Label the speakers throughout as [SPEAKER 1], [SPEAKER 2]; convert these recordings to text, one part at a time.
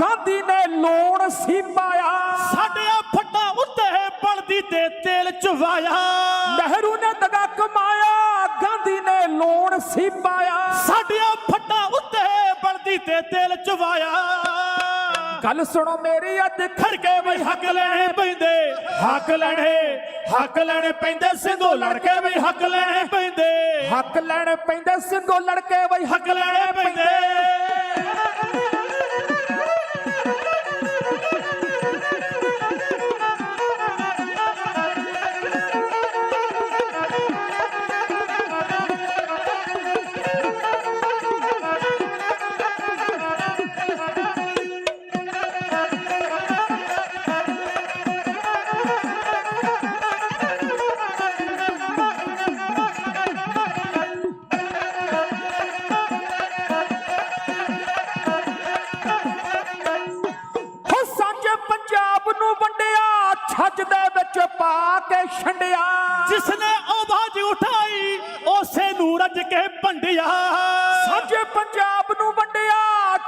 [SPEAKER 1] ਗਾਂਧੀ ਨੇ ਲੂਣ ਸੀ ਪਾਇਆ।
[SPEAKER 2] ਸਾਡਿਆਂ ਫੱਟਾਂ ਉੱਤੇ ਬਲਦੀ ਤੇ ਤੇਲ ਚੁਵਾਇਆ।
[SPEAKER 1] ਨਹਿਰੂ ਨੇ ਦਗਾ ਕਮਾਇਆ ਗਾਂਧੀ ਨੇ ਲੂਣ ਸੀ ਪਾਇਆ।
[SPEAKER 2] ਸਾਡਿਆਂ ਫੱਟਾਂ ਉੱਤੇ ਬਲਦੀ ਤੇ ਤੇਲ ਚੁਵਾਇਆ।
[SPEAKER 1] ਗੱਲ ਸੁਣੋ ਮੇਰੀ ਅੱਜ
[SPEAKER 2] ਖੜ ਕੇ ਬਈ ਹੱਕ ਲੈਣੇ ਪੈਂਦੇ ਹੱਕ ਲੈਣੇ ਹੱਕ ਲੈਣੇ ਪੈਂਦੇ ਸਿੰਘੋ ਲੜ ਕੇ ਬਈ ਹੱਕ ਲੈਣੇ ਪੈਂਦੇ।
[SPEAKER 1] ਹੱਕ ਲੈਣੇ ਪੈਂਦੇ ਸਿੰਘੋ ਲੜਕੇ ਬਈ
[SPEAKER 2] ਹੱਕ ਲੈਣੇ ਪੈਂਦੇ।
[SPEAKER 1] ਛੰਡਿਆ।
[SPEAKER 2] ਜਿਸ ਨੇ ਆਵਾਜ਼ ਉਠਾਈ ਉਸੇ ਨੂੰ ਰੱਜ ਕੇ ਭੰਡਿਆ
[SPEAKER 1] ਸਾਂਝੇ ਪੰਜਾਬ ਨੂੰ ਵੰਡਿਆ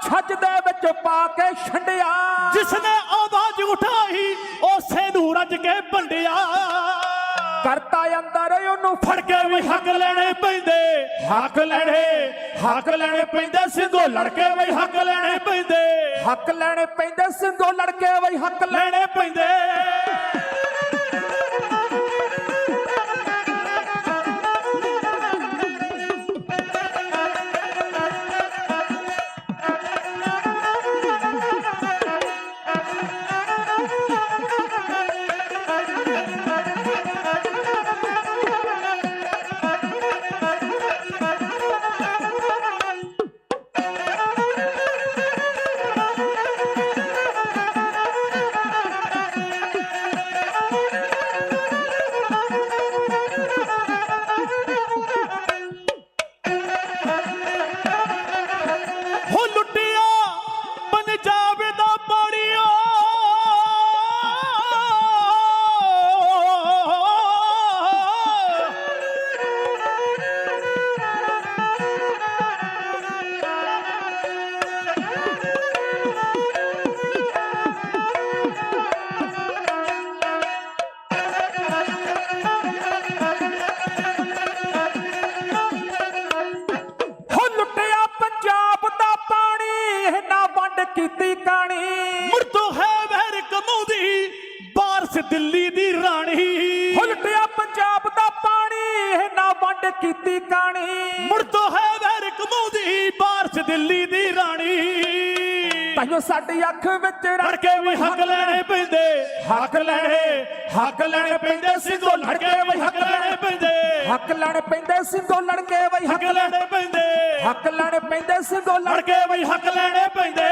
[SPEAKER 1] ਛੱਜ ਦੇ ਵਿੱਚ ਪਾ ਕੇ ਛੰਡਿਆ।
[SPEAKER 2] ਜਿਸ ਨੇ ਆਵਾਜ਼ ਉਠਾਈ ਉਸੇ ਨੂੰ ਰੱਜ ਕੇ ਭੰਡਿਆ
[SPEAKER 1] ਕਰਤਾ ਅੰਦਰ ਉਹਨੂੰ
[SPEAKER 2] ਫੜ ਕੇ ਵੀ ਹੱਕ ਲੈਣੇ ਪੈਂਦੇ। ਹੱਕ ਲੈਣੇ ਹੱਕ ਲੈਣੇ ਪੈਂਦੇ। ਸਿੰਘੋ ਲੜ ਕੇ ਵੀ ਹੱਕ ਲੈਣੇ ਪੈਂਦੇ।
[SPEAKER 1] ਹੱਕ ਲੈਣੇ ਪੈਂਦੇ ਸਿੰਘੋ ਲੜਕੇ ਬਈ ਹੱਕ
[SPEAKER 2] ਲੈਣੇ ਪੈਂਦੇ।
[SPEAKER 1] ਕੀਤੀ ਕਾਣੀ
[SPEAKER 2] ਤੋਂ ਹੈ ਵਹਿਰ ਕਮਾਉਂਦੀ ਬਾਰਸ ਦਿੱਲੀ ਦੀ ਰਾਣੀ।
[SPEAKER 1] ਹੋ ਲੁੱਟਿਆ ਪੰਜਾਬ ਦਾ ਪਾਣੀ ਇਹਨਾਂ ਵੰਡ ਕੀਤੀ ਕਾਣੀ
[SPEAKER 2] ਤੋਂ ਹੈ ਵਹਿਰ ਕਮਾਉਂਦੀ ਬਾਰਸ ਦਿੱਲੀ ਦੀ ਰਾਣੀ।
[SPEAKER 1] ਤਾਈਓ ਸਾਡੀ ਅੱਖ ਵਿੱਚ ਰੜ
[SPEAKER 2] ਕੇ ਵੀ ਹੱਕ ਲੈਣੇ ਪੈਂਦੇ। ਹੱਕ ਲੈਣੇ ਹੱਕ ਲੈਣੇ ਪੈਂਦੇ ਸਿੰਘੋ ਲੜ ਕੇ ਵੀ ਹੱਕ ਲੈਣੇ ਪੈਂਦੇ
[SPEAKER 1] ਹੱਕ ਲੈਣੇ ਪੈਂਦੇ ਸਿੰਘੋ ਲੜਕੇ ਬਈ
[SPEAKER 2] ਹੱਕ ਲੈਣੇ ਪੈਂਦੇ।
[SPEAKER 1] ਹੱਕ ਲੈਣੇ ਪੈਂਦੇ ਸਿੰਘੋ
[SPEAKER 2] ਲੜ
[SPEAKER 1] ਲੜਕੇ
[SPEAKER 2] ਕੇ ਵੀ ਹੱਕ ਲੈਣੇ ਪੈਂਦੇ।